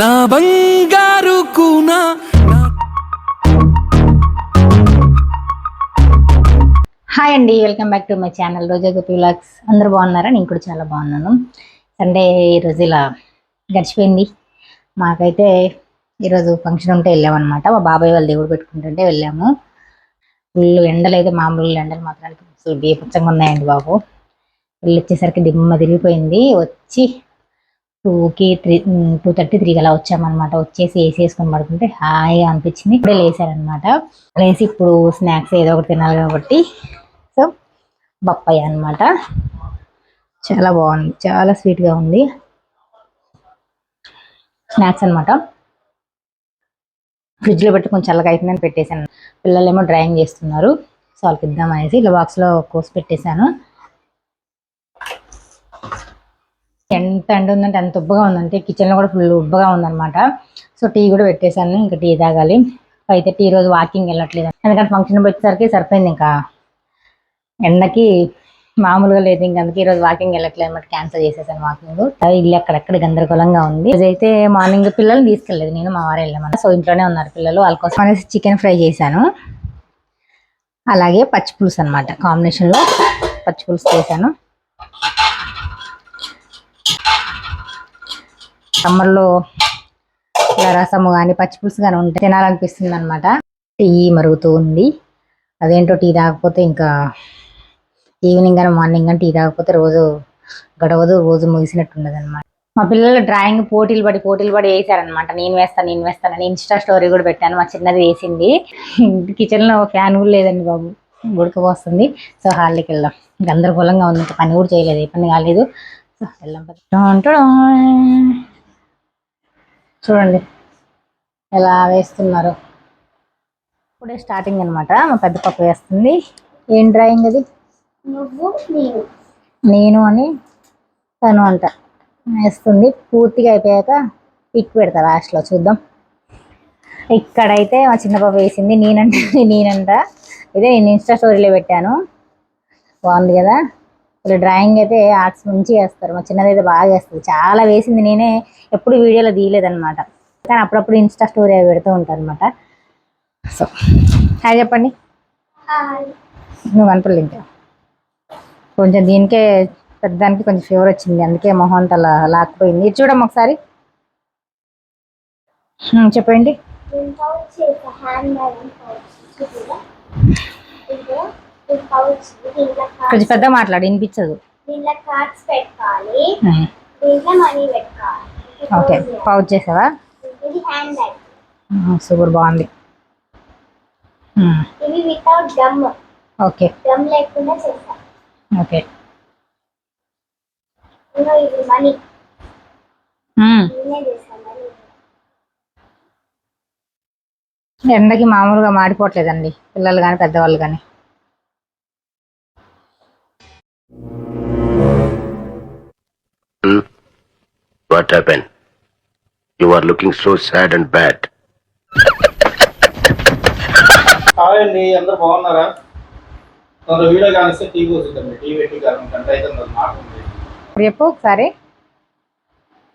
నా బంగారు కూనా? హాయ్ అండి welcome back to my channel Roja Gopi vlogs. అందరూ బాగున్నారా? నేను కూడా చాలా బాగున్నాను. సండే ఈరోజు ఇలా గడిచిపోయింది. మాకైతే ఈరోజు ఫంక్షన్ ఉంటే వెళ్ళామన్నమాట. మా బాబాయ్ వాళ్ళు దేవుడు పెట్టుకుంటుంటే వెళ్ళాము. ఫుల్ ఎండలు అయితే మామూలు ఎండలు మాత్రానికి అసలు బీపచ్చంగా ఉన్నాయండి బాబు. వెళ్ళి వచ్చేసరికి దిమ్మ తిరిగిపోయింది. వచ్చి టూకి త్రీ టూ థర్టీ త్రీకి అలా వచ్చామన్నమాట. వచ్చేసి ఏసీ వేసుకొని పడుకుంటే హాయిగా అనిపించింది. ఇప్పుడే లేసారనమాట లేసి ఇప్పుడు స్నాక్స్ ఏదో ఒకటి తినాలి కాబట్టి. సో బప్పయ్య అన్నమాట. చాలా బాగుంది. చాలా స్వీట్గా ఉంది. స్నాక్స్ అన్నమాట. ఫ్రిడ్జ్లో పెట్టి కొంచెం చల్లగా అవుతుందని పెట్టేశాను. పిల్లలేమో డ్రాయింగ్ చేస్తున్నారు. సో వాళ్ళకి ఇద్దాం అనేసి ఇలా బాక్స్లో కోసి పెట్టేశాను. ఎంత ఎండ ఉందంటే అంత ఉబ్బగా ఉందంటే కిచెన్లో కూడా ఫుల్ ఉబ్బగా ఉందన్నమాట. సో టీ కూడా పెట్టేశాను ఇంకా టీ తాగాలి. అయితే టీ రోజు వాకింగ్ వెళ్ళట్లేదు. ఎందుకంటే ఫంక్షన్ వచ్చేసరికి సరిపోయింది ఇంకా. ఎండకి మామూలుగా లేదు ఇంక అందుకే ఈరోజు వాకింగ్ వెళ్ళట్లేదు అనమాట క్యాన్సిల్ చేసేసాను వాకింగ్ ఇల్లు అక్కడక్కడ గందరగోళంగా ఉంది. అయితే మార్నింగ్ పిల్లల్ని తీసుకెళ్ళలేదు నేను మా వారు వెళ్ళామని. సో ఇంట్లోనే ఉన్నారు పిల్లలు వాళ్ళ కోసం అనేసి చికెన్ ఫ్రై చేశాను. అలాగే పచ్చి పులుసు అనమాట కాంబినేషన్లో పచ్చి పులుసు చేశాను. సమ్మర్లో ఇలా రసము కానీ పచ్చి పులుసు కానీ ఉంటే తినాలనిపిస్తుంది అనమాట టీ మరుగుతూ ఉంది. అదేంటో టీ తాగకపోతే ఇంకా ఈవినింగ్ కానీ మార్నింగ్ కానీ టీ తాగకపోతే రోజు గడవదు రోజు ముగిసినట్టు ఉండదు అనమాట మా పిల్లలు డ్రాయింగ్ పోటీలు పడి పోటీలు పడి వేసారనమాట నేను వేస్తాను నేను వేస్తానని ఇన్స్టా స్టోరీ కూడా పెట్టాను. మా చిన్నది వేసింది. కిచెన్లో ఫ్యాన్ కూడా లేదండి బాబు. ఉడకపోస్తుంది సో హాల్లోకి వెళ్దాం. గందరగోళంగా ఉంది. పని కూడా చేయలేదు. ఏ పని కాలేదు. సో వెళ్దాం చూడండి. ఎలా వేస్తున్నారు? ఇప్పుడే స్టార్టింగ్ అన్నమాట. మా పెద్ద పప్పు వేస్తుంది. ఏం డ్రాయింగ్ అది? నువ్వు నేను. నేను అని తను అంట. వేస్తుంది. పూర్తిగా అయిపోయాక పిక్ పెడతా లాస్ట్లో చూద్దాం. ఇక్కడైతే మా చిన్న పాప వేసింది నేనంట నేనంట. ఇదే నేను ఇన్స్టా స్టోరీలో పెట్టాను. బాగుంది కదా? వీళ్ళు డ్రాయింగ్ అయితే ఆర్ట్స్ మంచిగా వేస్తారు మా చిన్నది అయితే బాగా వేస్తుంది చాలా వేసింది నేనే. ఎప్పుడు వీడియోలో తీయలేదన్నమాట. కానీ అప్పుడప్పుడు ఇన్స్టా స్టోరీ అవి పెడుతూ ఉంటాను అనమాట సో హాయ్ చెప్పండి నువ్వు కనపడలేదు ఇంకా కొంచెం దీనికే పెద్దానికి కొంచెం ఫీవర్ వచ్చింది. అందుకే మొహం అలా లాక్కుపోయింది. ఇది చూడమ్మ ఒకసారి. చెప్పండి. కొంచెం పెద్ద మాట్లాడు వినిపించదు. దీంట్లో కార్డ్స్ పెట్టుకోవాలి హ్మ్, దీంట్లో మనీ పెట్టుకోవాలి ఇది ఓకే పౌచ్. చేసావా? ఇది హ్యాండ్ బ్యాగ్. హ్మ్, సూపర్ బాగుంది. హ్మ్, ఇవి వితౌట్ గమ్ ఓకే. గమ్ లేకుండా చేస్తా. ఓకే. ఇంకా ఇది మనీ. హ్మ్, నేనే చేస్తాను మనీ. ఎండకి మామూలుగా మాడిపోవట్లేదండి. పిల్లలు కానీ పెద్దవాళ్ళు కానీ What happened? You are looking so sad and bad. Hi అండి అందరు బాగున్నారా? కొంత వీడియో కానిస్తే టీవీ వచ్చిందండి టీవీ పెట్టి కానీ గంట అయితే మాట చెప్పు ఒకసారి.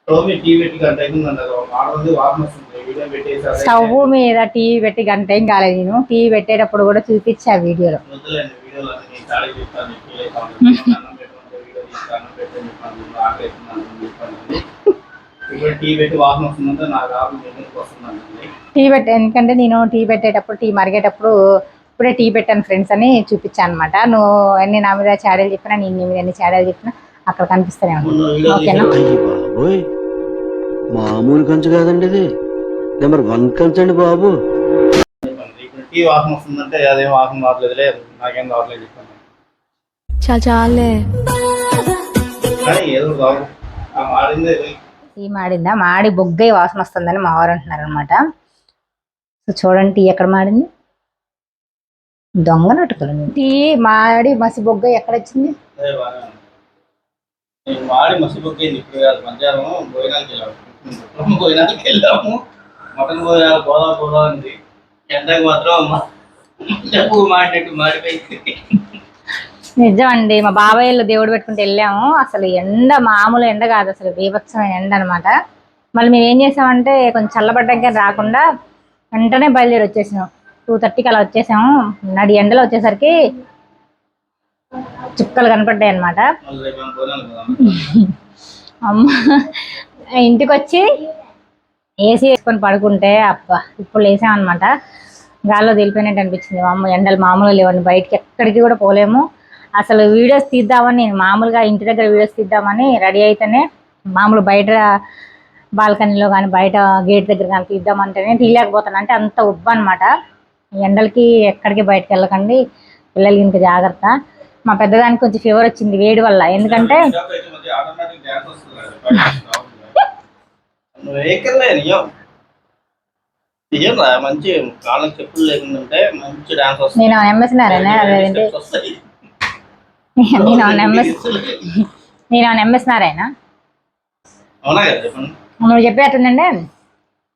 టోమీ టీవీ పెట్టి గంట అవుతుందండి అది మాట ఉంది వాసన వస్తుంది వీడియో పెట్టేసి స్టవ్ మీద టీవీ పెట్టి గంట ఏం కాలేదు నేను టీవీ పెట్టేటప్పుడు కూడా చూపించా వీడియోలో. వద్దులేండి వీడియోలో నేను ఖాళీ చెప్తాను ఫీల్ అవుతాను వీడియో తీస్తాను చెప్పాను ఆకలి ఇప్పుడు టీ పెట్టి వాసన వస్తుందంటే నాకు ఆకలి ఎందుకు వస్తుందండి? టీ పెట్టే ఎందుకంటే నేను టీ పెట్టేటప్పుడు టీ మరిగేటప్పుడు ఇప్పుడే టీ పెట్టాను ఫ్రెండ్స్ అని చూపించాను అనమాట నువ్వు ఎన్ని నా మీద చాడీలు చెప్పినా నేను నీ మీద ఎన్ని చాడీలు చెప్పినా అక్కడ కనిపిస్తూనే ఉంటుంది ఓకేనా? మామూలు కంచు కాదండి ఇది. నెంబర్ వన్ కంచు అండి బాబు. టీ వాసన వస్తుందంటే అదేం వాసన రావట్లేదు లేదు నాకేం రావట్లేదు చెప్పండి. చాలా కానీ ఏదో ఆ మాడిందే టీ మాడిందా మాడి బొగ్గై వాసన వస్తుందని మా వారు అంటున్నారు అనమాట సో చూడండి టీ ఎక్కడ మాడింది? దొంగ నటుకులు టీ మాడి మసి బొగ్గ ఎక్కడ వచ్చింది? మాడి మసి బొగ్గ ఇప్పుడు కాదు మధ్యాహ్నం భోజనానికి వెళ్ళాము భోజనానికి వెళ్ళాము. మటన్ భోజనాలు ఉంది. మాత్రం మాడిపోయింది. నిజం అండి మా బాబాయ్లు దేవుడు పెట్టుకుంటే వెళ్ళాము. అసలు ఎండ మామూలు ఎండ కాదు. అసలు బీభత్సమైన ఎండ అనమాట మళ్ళీ మేము ఏం చేసామంటే కొంచెం చల్లబడ్డాక రాకుండా వెంటనే బయలుదేరి వచ్చేసాము టూ థర్టీకి అలా వచ్చేసాము. నడి ఎండలో వచ్చేసరికి చుక్కలు కనపడ్డాయి అనమాట అమ్మ ఇంటికి వచ్చి ఏసీ వేసుకొని పడుకుంటే అబ్బా ఇప్పుడు లేసామన్నమాట. గాల్లో తెలిపోయినట్టు అనిపించింది. అమ్మ ఎండలు మామూలుగా లేవండి. బయటికి ఎక్కడికి కూడా పోలేము. అసలు వీడియోస్ తీద్దామని నేను మామూలుగా ఇంటి దగ్గర వీడియోస్ తీద్దామని రెడీ అయితేనే మామూలు బయట బాల్కనీలో కానీ బయట గేట్ దగ్గర కానీ తీద్దామంటేనే తీయలేకపోతాను అంటే అంత ఉబ్బు అనమాట ఎండలకి ఎక్కడికి బయటకు వెళ్ళకండి. పిల్లలకి ఇంకా జాగ్రత్త. మా పెద్దదానికి కొంచెం ఫీవర్ వచ్చింది వేడి వల్ల. ఎందుకంటే నేను ఎంఎస్నారేనా అదేంటి? Steps వస్తాయి. నేను ఎంఎస్ నేను కదా చెప్పండి. నువ్వు చెప్పేటంటే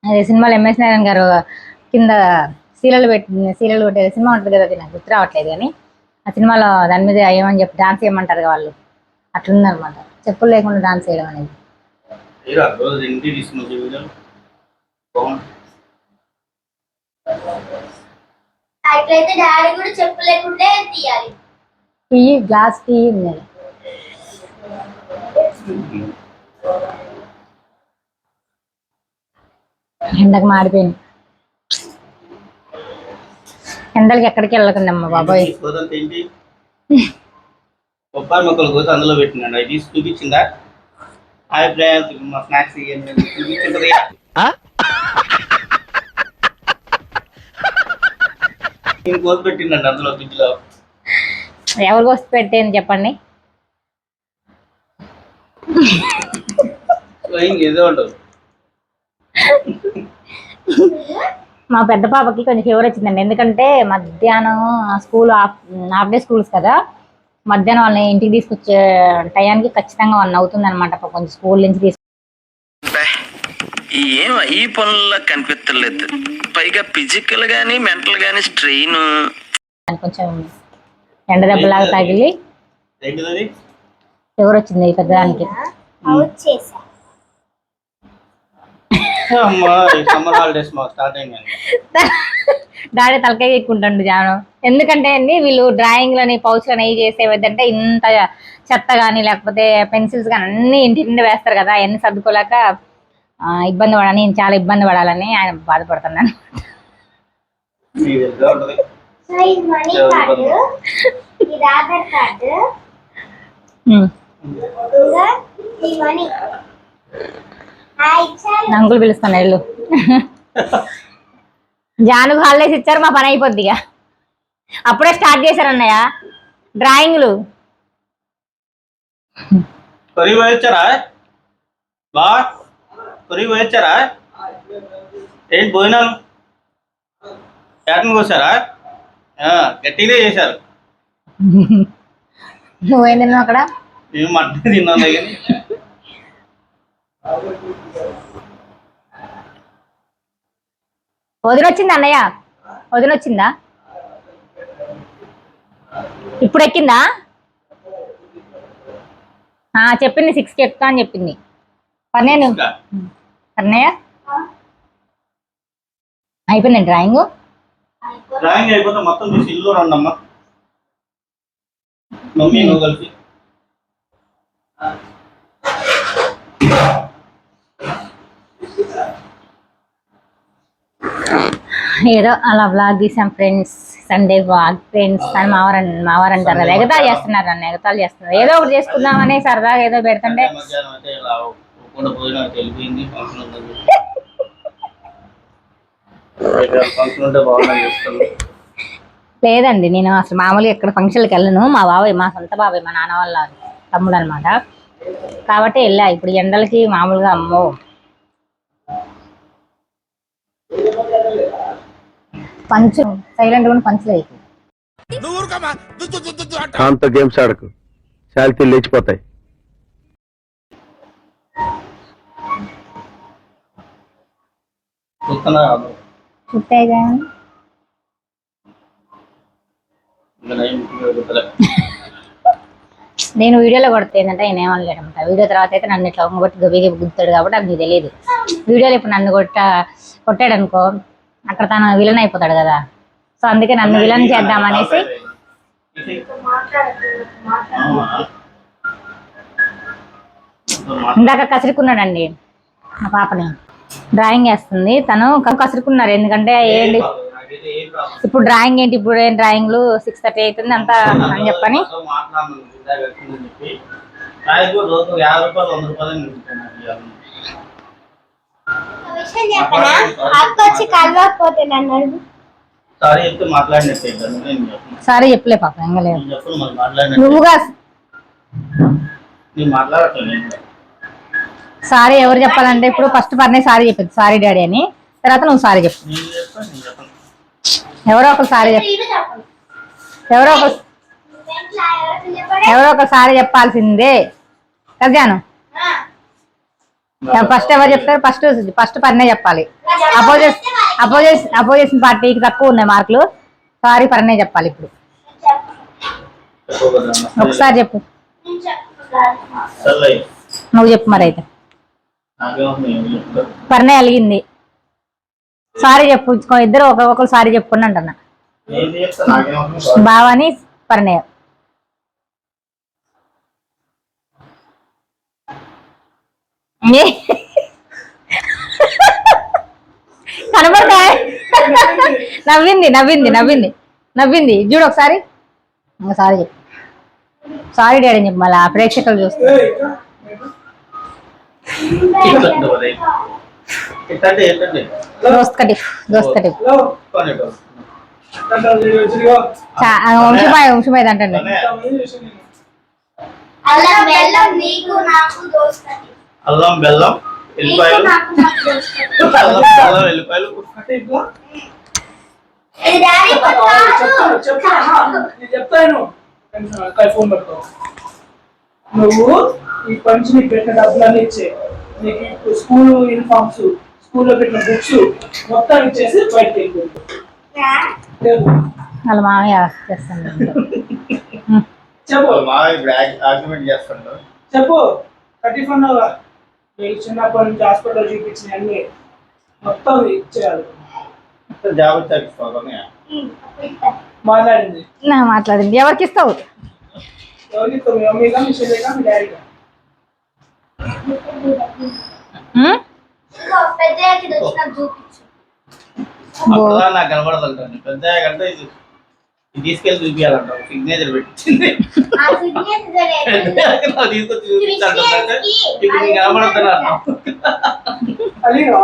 అదే సినిమాలో ఎంఎస్ నారాయణ గారు కింద సీరియల్ పెట్టి సీరియల్ పెట్టే సినిమా ఉంటుంది కదా అది నాకు గుర్తు రావట్లేదు కానీ ఆ సినిమాలో దాని మీద ఏమని చెప్పి డాన్స్ చేయమంటారు కదా వాళ్ళు? అట్లుందనమాట చెప్పులు లేకుండా డాన్స్ చేయడం అనేది. అట్లయితే డాడీ కూడా చెప్పు లేకుంటే తీయాలి. టీ గ్లాస్ టీ ఉన్నది ఎండకు మాడిపోయింది ఎండలకి ఎక్కడికి వెళ్ళకండి అమ్మ బాబాయ్ బొప్పాయి మొక్కలు కోసి అందులో పెట్టినాడు. అవి తీసి చూపించిందా? హాయ్ ఫ్రెండ్స్ మా స్నాక్స్ చూపించింది. కోసి పెట్టిండండి అందులో ఫ్రిడ్జ్ లో ఎవరికి వస్తే పెట్టేది చెప్పండి. మా పెద్ద పాపకి కొంచెం ఫీవర్ వచ్చిందండి. ఎందుకంటే మధ్యాహ్నం school half half day schools కదా. మధ్యాహ్నం వాళ్ళని ఇంటికి తీసుకొచ్చే టయానికి ఖచ్చితంగా వన్ అవుతుంది అనమాట కొంచెం స్కూల్ నుంచి తీసుకు ఏం ఈ పనుల్లో కనిపించలేదు పైగా ఫిజికల్ గానీ మెంటల్ గానీ స్ట్రెయిన్ కొంచెం ఎండ దెబ్బలాగా తగిలి ఫీవర్ వచ్చింది ఈ పెద్దదానికి? డాడీ తలకాయ ఎక్కుంటాడు జాను. ఎందుకంటే అండి వీళ్ళు డ్రాయింగ్లని పౌచ్లని అవి చేసేవద్దంటే ఇంత చెత్త కానీ లేకపోతే పెన్సిల్స్ కానీ అన్ని ఇంటి నుండి వేస్తారు కదా అవన్నీ సర్దుకోలేక ఇబ్బంది పడాలి నేను చాలా ఇబ్బంది పడాలని ఆయన బాధపడుతున్నాను. సో ఇది మనీ కార్డు ఇది ఆధార్ కార్డు ఉమ్. ఇంకా ఈ మనీ ఆ ఇచ్చారు అంకుల్ పిలుస్తాను వెళ్ళు. జానుకు హాలిడేస్ ఇచ్చారు మా పని అయిపోద్ది ఇక. అప్పుడే స్టార్ట్ చేశారు అన్నయ్య. డ్రాయింగ్లు పోయొచ్చారా? బా పోయొచ్చారా? ఏంటి భోజనాలు? క్యాటన్ కోసారా? గట్టిగా చేశారు. నువ్వేం తిన్నావు అక్కడ? మేము మటన్ తిన్నాం కానీ వదిన వచ్చిందా అన్నయ్య? వదిన వచ్చిందా ఇప్పుడు ఎక్కిందా ఆ, చెప్పింది సిక్స్కి ఎక్కుతా అని చెప్పింది. పర్నేను ఇంకా అన్నయ్య? అయిపోయింది డ్రాయింగ్? డ్రాయింగ్ అయిపోతే మొత్తం తీసి ఇల్లు రండమ్మా. మమ్మీ నువ్వు కలిసి. ఏదో అలా బ్లాగ్ తీసాం ఫ్రెండ్స్ సండే బ్లాగ్ ఫ్రెండ్స్ అని మావారు మావారు అంటారు కదా ఎగతాలు చేస్తున్నారు నన్ను ఎగతాలు చేస్తున్నారు. ఏదో ఒకటి చేసుకుందామని సరదాగా ఏదో పెడుతుంటే మధ్యాహ్నం అయితే ఇలా కూడా భోజనానికి వెళ్ళిపోయింది ఫంక్షన్ ఉందని ఫంక్షన్ ఉంటే బాగుందని చెప్తాను లేదండి నేను అసలు మామూలుగా ఎక్కడ ఫంక్షన్కి వెళ్ళను. మా బాబాయ్ మా సొంత బాబాయ్ మా నాన్న వాళ్ళ తమ్ముడు అనమాట కాబట్టి వెళ్ళా. ఇప్పుడు ఎండలకి మామూలుగా అమ్మో. పంచు సైలెంట్ కూడా పంచులు అయిపోయి కాంత గేమ్స్ ఆడకు. శాలిటీ లేచిపోతాయి. చూస్తున్నా గుర్తులే నేను వీడియోలో కొడితే ఏంటంటే ఆయన ఏమనలేడనమాట. వీడియో తర్వాత అయితే నన్ను ఇట్లా ఒంగబట్టి గబిగి గుర్తాడు కాబట్టి అది నీకు తెలియదు వీడియోలో ఇప్పుడు నన్ను కొట్ట కొట్టాడు అనుకో అక్కడ తను విలన్ అయిపోతాడు కదా. సో అందుకే నన్ను విలన్ చేద్దామనేసి ఇందాక కసురుకున్నాడండి మా పాపని. డ్రాయింగ్ వేస్తుంది. తను కసురుకున్నారు. ఎందుకంటే ఏంటి ఇప్పుడు డ్రాయింగ్ ఏంటి? ఇప్పుడు ఏం డ్రాయింగ్లు సిక్స్ థర్టీ అవుతుంది అంతా అని చెప్పని. సారీ చెప్పలే పాప ఇంకా లేదు. నువ్వుగా మాట్లాడట్లేదు సారీ ఎవరు చెప్పాలంటే ఇప్పుడు ఫస్ట్ పర్నే సారీ చెప్పింది సారీ డాడీ అని. తర్వాత నువ్వు సారీ చెప్పు. ఎవరో ఒకరు సారీ చెప్పు ఎవరో ఒక ఎవరు ఒక సారీ చెప్పాల్సిందే. కజాను ఫస్ట్ ఎవరు చెప్తారు? ఫస్ట్ ఫస్ట్ పర్నే చెప్పాలి. అపోజిట్ అపోజిట్ అపోజిషన్ పార్టీకి తక్కువ ఉన్నాయి మార్కులు. సారీ పర్నే చెప్పాలి ఇప్పుడు. ఒకసారి చెప్పు. నువ్వు చెప్పు మరి అయితే పర్నే అలిగింది. సారీ చెప్పు ఇద్దరు ఒకరు సారీ చెప్పుకుని అంటున్నా బావని పరిణయ కనబడతా? నవ్వింది నవ్వింది నవ్వింది నవ్వింది. చూడు ఒకసారి. సారీ చెప్పు. సారీ డాడీ అని చెప్పు మళ్ళీ ప్రేక్షకులు చూస్తారు. ఇట్లంటే మరి. ఇట్లంటే ఏంటంటే దోస్త్ కటి దోస్త్ కటి కొనేటో. వంశమాయ వంశమాయ అంటే కొనే. అల్లం బెల్లం నీకు నాకు దోస్తది అల్లం బెల్లం నీకు ఎల్లిపాయలు అల్లం బెల్లం ఎల్లిపాయలు చెప్తాను ఫోన్ పెడతావు నువ్వు ఈ పంచి నీకు పెట్టిన డబ్బులన్నీ ఇచ్చే. నీకు ఇప్పుడు స్కూల్ యూనిఫామ్స్ స్కూల్లో పెట్టిన బుక్స్ మొత్తం ఇచ్చేసి బయటకు వెళ్ళిపోయింది వాళ్ళ మామయ్య చేస్తాను చెప్పు. చెప్పు. థర్టీ ఫోన్ నీకు చిన్నప్పటి నుంచి హాస్పిటల్ చూపించిన అన్ని మొత్తం ఇచ్చేయాలి. జాబ్ మాట్లాడింది. నా మాట్లాడింది. ఎవరికి ఇస్తావు? ఎవరికి ఇస్తావు? మీ మమ్మీగా మీ చెల్లిగా మీ డాడీగా ఉం? ఇంకో పెద్దయ్యకి ఇది వచ్చి నాకు చూపించు అప్పుడు నాకు కనబడదంటాను పెద్ద కంటే ఇది ఇది తీసుకెళ్ళి చూపించాలంట సిగ్నేచర్ పెట్టించింది ఆ సిగ్నేచర్ నాకు తీసుకొచ్చి చూపించాలంటే ఇప్పుడు నీకు కనబడుతున్నా అలిగా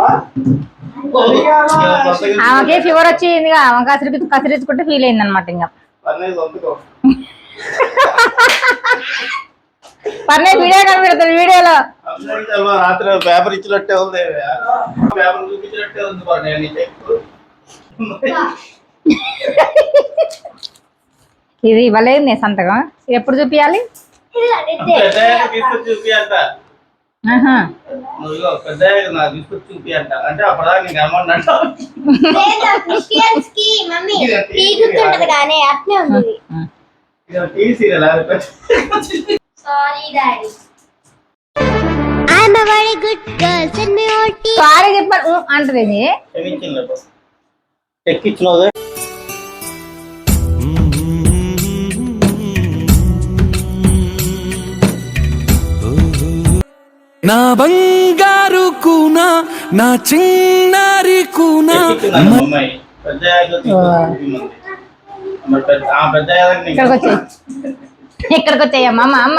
ఆమెకి ఫీవర్ వచ్చింది ఆమె కసిరి కసిరించుకుంటే ఫీల్ అయింది అనమాట ఇంకా వీడియో కనిపెడతాడు వీడియోలో. రాత్రి పేపర్ ఇచ్చినట్టే ఉంది. పేపర్ చూపించినట్టే ఉంది. ఇది ఇవ్వలేదు నేను సంతకం? ఎప్పుడు చూపించాలి అంటే sorry daddy I'm a very good girl. Send me all tea. Sorry చెప్పాను ఊ అంటది ఇది. ఎక్కిచ్చినది నా బంగారు కూన నా చిన్నారి కూన. ఇక్కడికి వచ్చాయి ఇక్కడికి వచ్చాయమ్మ అమ్మ అమ్మ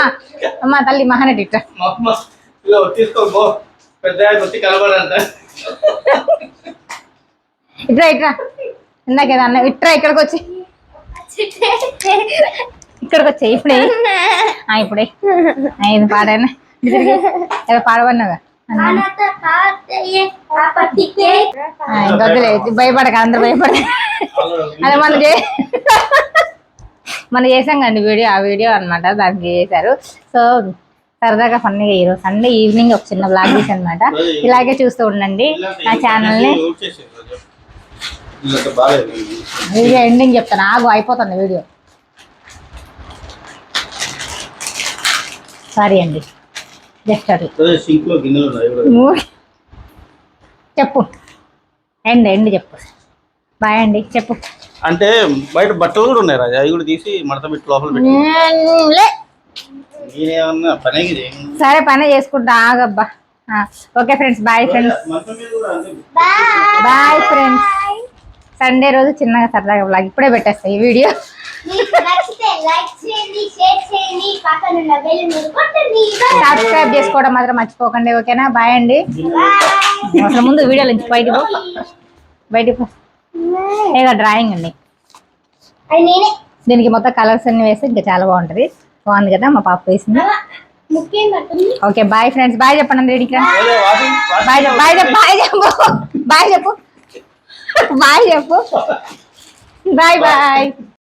అమ్మ తల్లి మహానటి ఇట్రా ఇట్రా ఇట్రా. ఇందాక అన్న ఇట్రా ఇక్కడికి వచ్చి ఇక్కడికి వచ్చాయి ఇప్పుడే. ఇప్పుడే ఇది పాడాను? పాడబడినాగా ఇంకొద్దులే భయపడక. అందరు భయపడ అదే మనం చే మనం చేసాం కండి వీడియో ఆ వీడియో అన్నమాట దానికి చేశారు. సో సరదాగా ఫన్నీగా ఈరోజు సండే ఈవినింగ్ ఒక చిన్న బ్లాగ్ తీసి అనమాట ఇలాగే చూస్తూ ఉండండి. నా ఛానల్ని వీడియో ఎండింగ్ చెప్తాను. ఆగు అయిపోతుంది వీడియో. సారీ అండి. మూడు. చెప్పు. ఎండ్ ఎండ్ చెప్పు. బాయ్ అండి చెప్పు. అంటే బయట బట్టలు కూడా ఉన్నాయి రాజా అవి కూడా తీసి మడత పెట్టి లోపల సరే పని చేసుకుంటా ఆగబ్బా. Okay friends bye friends. Bye. Friends. Sunday రోజు చిన్నగా సరదాగా బ్లాగ్ ఇప్పుడే పెట్టేస్తాయి ఈ వీడియో. లైక్ చేయండి షేర్ చేయండి పక్కన ఉన్న బెల్ మీరు కొట్టండి సబ్స్క్రైబ్ చేసుకోవడం మాత్రం మర్చిపోకండి ఓకేనా? బాయ్ అండి. అసలు ముందు వీడియో నుంచి బయటకు పో. ఏదో డ్రాయింగ్ అండి. అది నేనే. దీనికి మొత్తం కలర్స్ అన్ని వేస్తే ఇంకా చాలా బాగుంటది. బాగుంది కదా మా పాప వేసింది. ఓకే బాయ్ ఫ్రెండ్స్ బాయ్ చెప్పండి వాషింగ్ బాయ్ చెప్పు బాయ్ చెప్పు బాయ్ చెప్పు. బాయ్ చెప్పు. బాయ్ చెప్పు. Bye bye